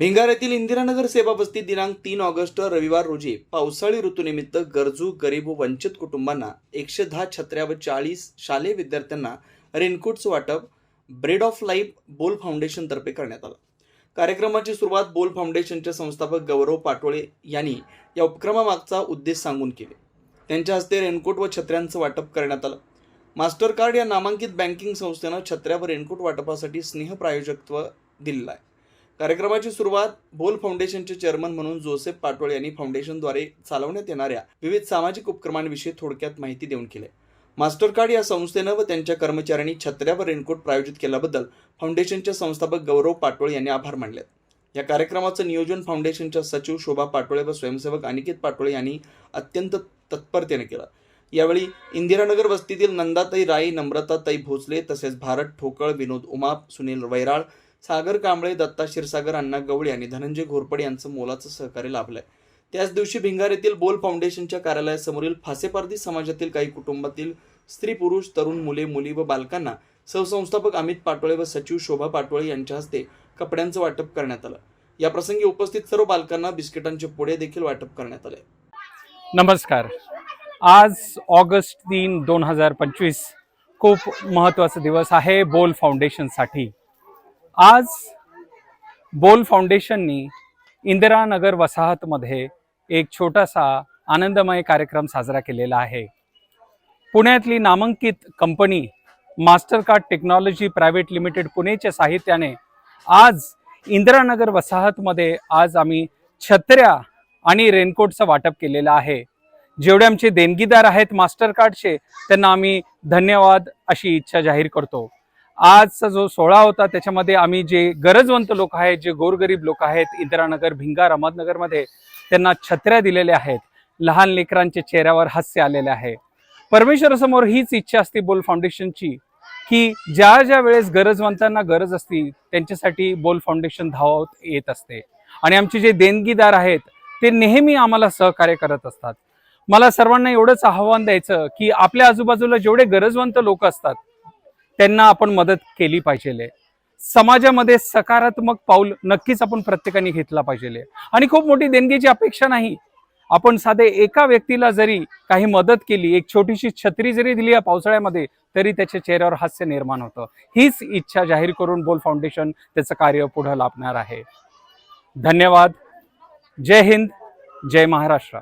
भिंगार येथील इंदिरानगर सेवा बस्तीत दिनांक तीन ऑगस्ट रविवार रोजी पावसाळी ऋतूनिमित्त गरजू गरीब व वंचित कुटुंबांना एकशे दहा छत्र्या व चाळीस शालेय विद्यार्थ्यांना रेनकोटचं वाटप ब्रेड ऑफ लाईफ बोल फाउंडेशनतर्फे करण्यात आलं. कार्यक्रमाची सुरुवात बोल फाउंडेशनचे संस्थापक गौरव पाटोळे यांनी या उपक्रमामागचा उद्देश सांगून केले. त्यांच्या हस्ते रेनकोट व छत्र्यांचं वाटप करण्यात आलं. मास्टर कार्ड या नामांकित बँकिंग संस्थेनं छत्र्या व रेनकोट वाटपासाठी स्नेह प्रायोजकत्व दिलेलं आहे. कार्यक्रमाची सुरुवात बोल फाउंडेशनचे चेअरमन म्हणून जोसेफ पाटोळे यांनी फाउंडेशनद्वारे चालवण्यात येणाऱ्या विविध सामाजिक उपक्रमांविषयी थोडक्यात माहिती देऊन केली. मास्टर कार्ड या संस्थेनं व त्यांच्या कर्मचाऱ्यांनी छत्र्यावर रेनकोट प्रायोजित केल्याबद्दल फाउंडेशनचे संस्थापक गौरव पाटोळे यांनी आभार मानले या कार्यक्रमाचं नियोजन फाउंडेशनच्या सचिव शोभा पाटोळे व स्वयंसेवक अनिकेत पाटोळे यांनी अत्यंत तत्परतेने केलं. यावेळी इंदिरानगर वस्तीतील नंदाताई राई नम्रताताई भोसले तसेच भारत ठोकळ विनोद उमाप सुनील वैराळ सागर कांबळे दत्ता क्षीरसागर अण्णा गवळी आणि धनंजय घोरपडे यांचं मोलाचं सहकार्य लाभलंय. त्याच दिवशी भिंगार येथील बोल फाउंडेशनच्या कार्यालयासमोरील फासेपारधी समाजातील काही कुटुंबातील स्त्री पुरुष तरुण मुले मुली व बालकांना सहसंस्थापक अमित पाटोळे व सचिव शोभा पाटोळे यांच्या हस्ते कपड्यांचं वाटप करण्यात आलं. या प्रसंगी उपस्थित सर्व बालकांना बिस्किटांचे पुढे देखील वाटप करण्यात आले. नमस्कार. आज ऑगस्ट तीन दोन हजार पंचवीस खूप महत्त्वाचा दिवस आहे बोल फाउंडेशनसाठी. आज बोल फाउंडेशननी इंदिरानगर वसाहतमध्ये एक छोटासा आनंदमय कार्यक्रम साजरा केलेला आहे. पुण्यातली नामांकित company Mastercard technology private limited पुणेच्या साहित्याने आज इंदिरानगर वसाहतमध्ये आज आम्ही छत्र्या आणि रेनकोटचं वाटप केलेलं आहे. जेवढे आमचे देणगीदार आहेत मास्टरकार्डचे त्यांना आम्ही धन्यवाद अशी इच्छा जाहीर करतो. आजचा जो सोहळा होता त्याच्यामध्ये आम्ही जे गरजवंत लोक आहेत जे गोरगरीब लोक आहेत इंदिरानगर भिंगार अहमदनगरमध्ये त्यांना छत्र्या दिलेल्या आहेत. लहान लेकरांच्या चेहऱ्यावर हास्य आलेले आहे. परमेश्वरासमोर हीच इच्छा असते बोल फाउंडेशनची की ज्या ज्या वेळेस गरजवंतांना गरज असती त्यांच्यासाठी बोल फाउंडेशन धावत येत असते. आणि आमचे जे देणगीदार आहेत ते नेहमी आम्हाला सहकार्य करत असतात. मला सर्वांना एवढंच आव्हान द्यायचं की आपल्या आजूबाजूला जेवढे गरजवंत लोक असतात त्यांना आपण मदत केली पाहिजे समाजामध्ये सकारात्मक पाऊल नक्कीच आपण प्रत्येकाने घेतला पाहिजे आणि खूप मोठी देणगीची अपेक्षा नाही. आपण साधे एका व्यक्तीला जरी काही मदत केली एक छोटीशी छत्री जरी दिली या पावसाळ्यामध्ये तरी त्याच्या चेहऱ्यावर हास्य निर्माण होतं. हीच इच्छा जाहीर करून बोल फाउंडेशन त्याचं कार्य पुढे लाभणार आहे. धन्यवाद. जय हिंद. जय महाराष्ट्र.